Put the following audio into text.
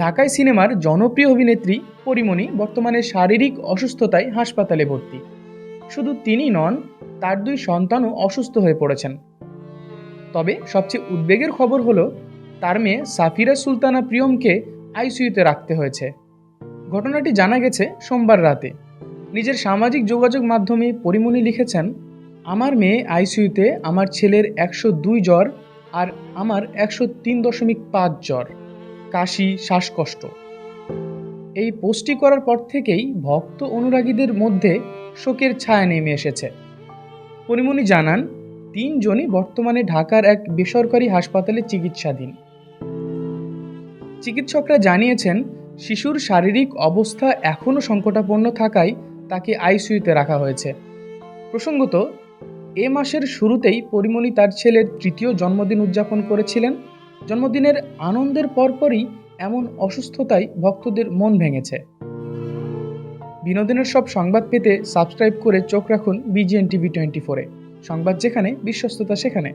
ঢাকায় সিনেমার জনপ্রিয় অভিনেত্রী পরিমণি বর্তমানে শারীরিক অসুস্থতায় হাসপাতালে ভর্তি। শুধু তিনি নন, তার দুই সন্তানও অসুস্থ হয়ে পড়েছেন। তবে সবচেয়ে উদ্বেগের খবর হলো, তার মেয়ে সাফিরা সুলতানা প্রিয়মকে আইসিইউতে রাখতে হয়েছে। ঘটনাটি জানা গেছে সোমবার রাতে। নিজের সামাজিক যোগাযোগ মাধ্যমে পরিমণি লিখেছেন, আমার মেয়ে আইসিইউতে আমার ছেলের একশো দুই জ্বর আর আমার একশো তিন দশমিক পাঁচ জ্বর। কাশি, শ্বাসকষ্ট। এই পোস্টটি করার পর থেকেই ভক্ত অনুরাগীদের মধ্যে শোকের ছায়া নেমে এসেছে। পরিমণি জানান, তিনজনই বর্তমানে ঢাকার এক বেসরকারি হাসপাতালে চিকিৎসাধীন। চিকিৎসকরা জানিয়েছেন, শিশুর শারীরিক অবস্থা এখনও সংকটাপন্ন থাকায় তাকে আইসিইউতে রাখা হয়েছে। প্রসঙ্গত, এ মাসের শুরুতেই পরিমণি তার ছেলের তৃতীয় জন্মদিন উদযাপন করেছিলেন। জন্মদিনের আনন্দের পরপরই এমন অসুস্থতায় ভক্তদের মন ভেঙেছে। বিনোদনের সব সংবাদ পেতে সাবস্ক্রাইব করে চোখ রাখুন বিজিএন টিভি টোয়েন্টি ফোরে। সংবাদ যেখানে, বিশ্বস্ততা সেখানে।